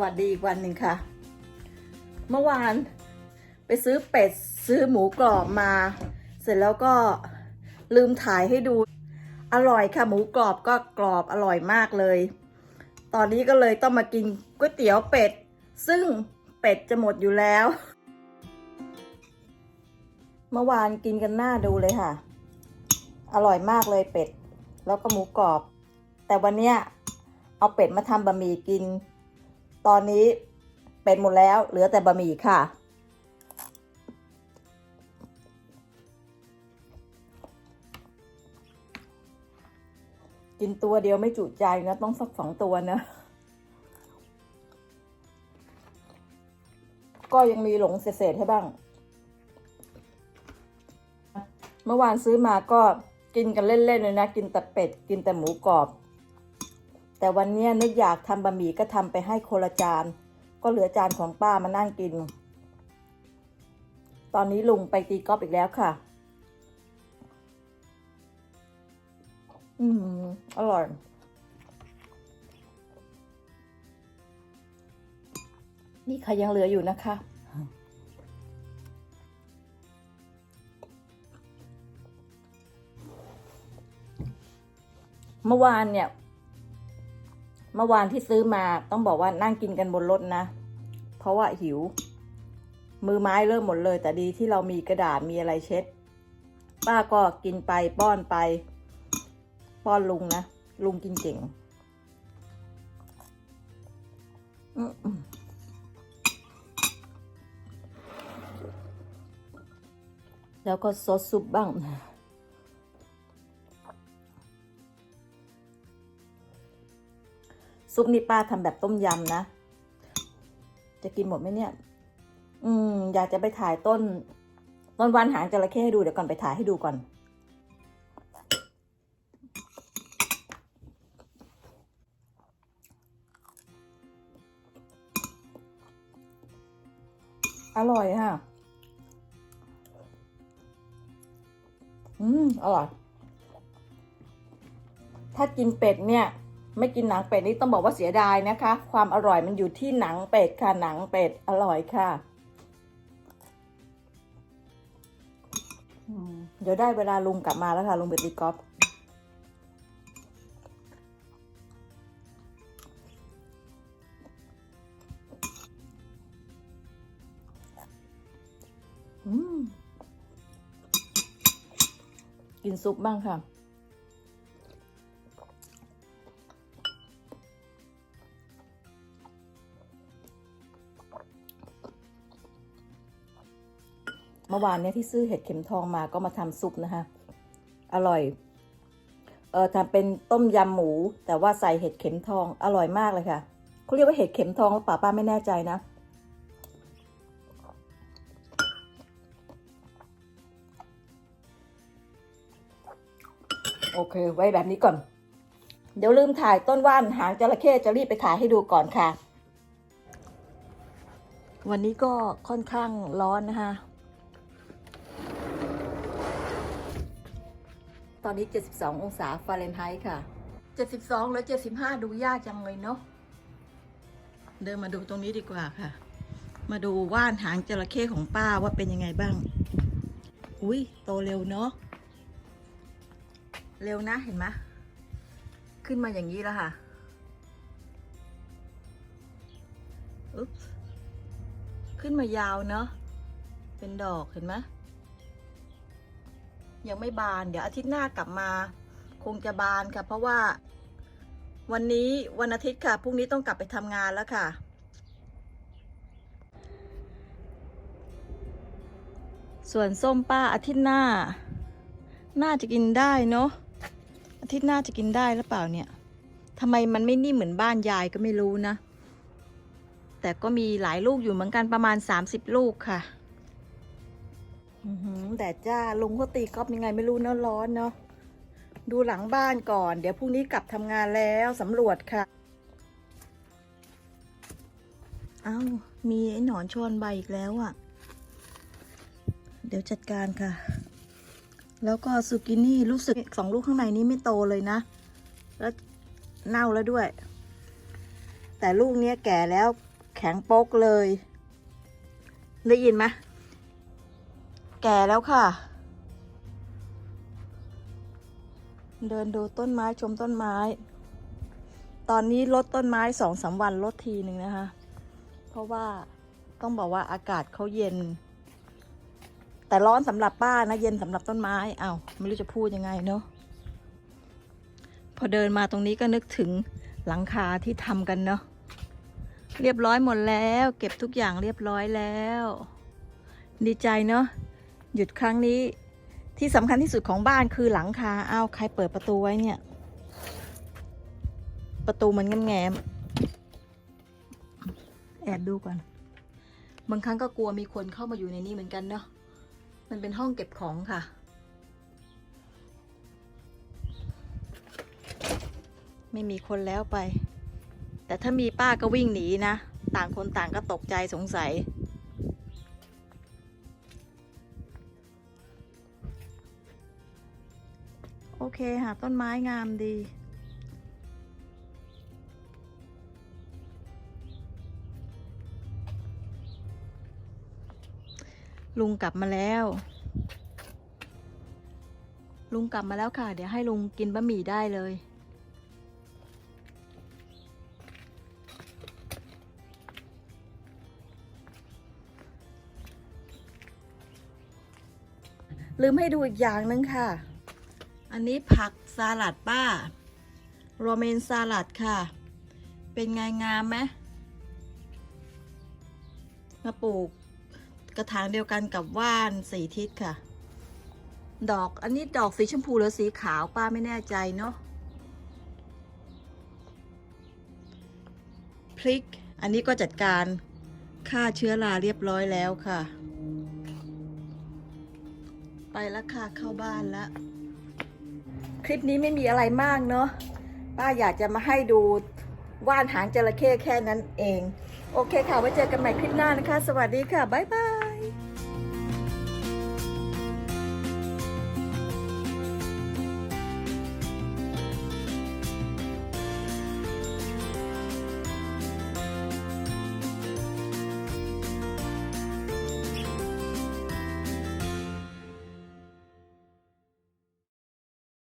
วัสดีอีกวันหนึ่งค่ะ เมื่อวานไปซื้อเป็ดซื้อหมูกรอบมา เสร็จแล้วก็ลืมถ่ายให้ดู อร่อยค่ะ หมูกรอบก็กรอบอร่อยมากเลย ตอนนี้ก็เลยต้องมากินก๋วยเตี๋ยวเป็ด ซึ่งเป็ดจะหมดอยู่แล้ว เมื่อวานกินกันหน้าดูเลยค่ะ อร่อยมากเลยเป็ด แล้วก็หมูกรอบ แต่วันเนี้ยเอาเป็ดมาทำบะหมี่กิน ตอนนี้เป็ดหมดแล้วเหลือแต่บะหมี่ค่ะ กินตัวเดียวไม่จุใจนะ ต้องสักสองตัวนะ ก็ยังมีหลงเศษๆให้บ้าง เมื่อวานซื้อมาก็กินกันเล่นๆเลยนะ กินแต่เป็ด กินแต่หมูกรอบ แต่วันนี้นึกอยากทำบะหมี่ก็ทำไปให้คนละจาน ก็เหลือจานของป้ามานั่งกิน ตอนนี้ลุงไปตีกอล์ฟอีกแล้วค่ะ อืมอร่อยนี่ใครยังเหลืออยู่นะคะ เมื่อวานเนี่ย เมื่อวานที่ซื้อมาต้องบอกว่านั่งกินกันบนรถนะ เพราะว่าหิว มือไม้เริ่มหมดเลย แต่ดีที่เรามีกระดาษมีอะไรเช็ด ป้าก็กินไปป้อนไป ป้อนลุงนะ ลุงกินเก่งแล้วก็ซดซุปบ้าง ซุปนี่ป้าทำแบบต้มยำนะ จะกินหมดไหมเนี่ย อืม อยากจะไปถ่ายต้น ต้นวานหางจระเข้ให้ดูเดี๋ยวก่อนไปถ่ายให้ดูก่อนอร่อยค่ะ อืม อร่อย ถ้ากินเป็ดเนี่ย ไม่กินหนังเป็ดนี่ต้องบอกว่าเสียดายนะคะ ความอร่อยมันอยู่ที่หนังเป็ดค่ะหนังเป็ดอร่อยค่ะเดี๋ยวได้เวลาลุงกลับมาแล้วค่ะลุงเบตีกอล์ฟกินซุปบ้างค่ะ มื่อวานเนี่ยที่ซื้อเห็ดเข็มทองมาก็มาทำซุปนะคะ อร่อย เออทำเป็นต้มยำหมู แต่ว่าใส่เห็ดเข็มทองอร่อยมากเลยค่ะเขาเรียกว่าเห็ดเข็มทองหรือเปล่าป้าไม่แน่ใจนะโอเค ไว้แบบนี้ก่อน เดี๋ยวลืมถ่ายต้นว่านหางจระเข้จะรีบไปถ่ายให้ดูก่อนค่ะ วันนี้ก็ค่อนข้างร้อนนะคะ ตอนนี้ 72 องศาฟาเรนไฮต์ค่ะ 72 หรือ 75 ดูยากจังเลยเนาะ เดินมาดูตรงนี้ดีกว่าค่ะ มาดูว่านหางจระเข้ของป้าว่าเป็นยังไงบ้าง อุ้ยโตเร็วเนาะ เร็วนะเห็นไหมขึ้นมาอย่างนี้แล้วค่ะอุ๊บขึ้นมายาวเนาะ เป็นดอกเห็นไหม ยังไม่บาน เดี๋ยวอาทิตย์หน้ากลับมา คงจะบานค่ะ เพราะว่า วันนี้วันอาทิตย์ค่ะพรุ่งนี้ต้องกลับไปทำงานแล้วค่ะ ส่วนส้มป้าอาทิตย์หน้า น่าจะกินได้เนาะอาทิตย์หน้าจะกินได้หรือเปล่าเนี่ยทำไมมันไม่นิ่มเหมือนบ้านยายก็ไม่รู้นะ แต่ก็มีหลายลูกอยู่เหมือนกันประมาณ 30 ลูกค่ะ แดดจ้าลุงเขาตีกอล์ฟยังไงไม่รู้เนอะร้อนเนาะดูหลังบ้านก่อน เดี๋ยวพรุ่งนี้กลับทำงานแล้วสำรวจค่ะ เอา้า มีไอ้หนอนชอนใบอีกแล้วอะ่ะ เดี๋ยวจัดการค่ะ แล้วก็ซูกินี่รู้สึกสองลูกข้างในนี้ไม่โตเลยนะ แล้วเน่าแล้วด้วย แต่ลูกเนี้ยแก่แล้วแข็งโป๊กเลย ได้ยินไหม แก่แล้วค่ะ เดินดูต้นไม้ชมต้นไม้ ตอนนี้ลดต้นไม้สองสามวันลดทีหนึ่งนะคะ เพราะว่าต้องบอกว่าอากาศเขาเย็น แต่ร้อนสำหรับป้านะ เย็นสำหรับต้นไม้อา้าวไม่รู้จะพูดยังไงเนาะพอเดินมาตรงนี้ก็นึกถึงหลังคาที่ทำกันเนาะเรียบร้อยหมดแล้ว เก็บทุกอย่างเรียบร้อยแล้ว ดีใจเนาะ หยุดครั้งนี้ที่สำคัญที่สุดของบ้านคือหลังคาอ้าวใครเปิดประตูไว้เนี่ย ประตูมันแง้มแอบดูก่อน บางครั้งก็กลัวมีคนเข้ามาอยู่ในนี้เหมือนกันเนาะมันเป็นห้องเก็บของค่ะ ไม่มีคนแล้วไป แต่ถ้ามีป้าก็วิ่งหนีนะ ต่างคนต่างก็ตกใจสงสัย เคค่ะ ต้นไม้งามดี ลุงกลับมาแล้ว ลุงกลับมาแล้วค่ะ เดี๋ยวให้ลุงกินบะหมี่ได้เลยลืมให้ดูอีกอย่างหนึงค่ะ อันนี้ผักสลัดป้า โรเมนสลัดค่ะ เป็นไงงามไหมมาปลูกกระถางเดียวกันกับว่านสีทิศค่ะ ดอกอันนี้ดอกสีชมพูหรือสีขาวป้าไม่แน่ใจเนาะพริก อันนี้ก็จัดการฆ่าเชื้อราเรียบร้อยแล้วค่ะ ไปแล้วค่ะเข้าบ้านแล้ว คลิปนี้ไม่มีอะไรมากเนาะป้าอยากจะมาให้ดูว่านหางจระเข้แค่นั้นเอง โอเคค่ะไว้เจอกันใหม่คลิปหน้านะคะ สวัสดีค่ะ บ๊ายบาย